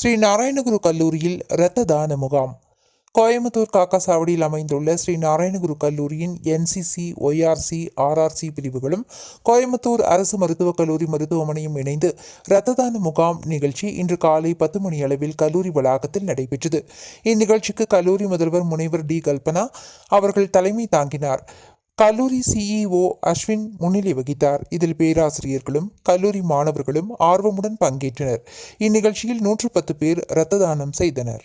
ஸ்ரீ நாராயணகுரு கல்லூரியில் இரத்த தான முகாம். கோயம்புத்தூர் காக்காசாவடியில் அமைந்துள்ள ஸ்ரீ நாராயணகுரு கல்லூரியின் என்சிசி ஒய்ஆர்சி ஆர்ஆர்சி பிரிவுகளும் கோயம்புத்தூர் அரசு மருத்துவக் கல்லூரி மருத்துவமனையும் இணைந்து இரத்த தான முகாம் நிகழ்ச்சி இன்று காலை பத்து மணி அளவில் கல்லூரி வளாகத்தில் நடைபெற்றது. இந்நிகழ்ச்சிக்கு கல்லூரி முதல்வர் முனைவர் டி கல்பனா அவர்கள் தலைமை தாங்கினார். கல்லூரி சிஇஓ அஸ்வின் முன்னிலை வகித்தார். இதில் பேராசிரியர்களும் கல்லூரி மாணவர்களும் ஆர்வமுடன் பங்கேற்றனர். இந்நிகழ்ச்சியில் நூற்று பத்து பேர் இரத்த தானம் செய்தனர்.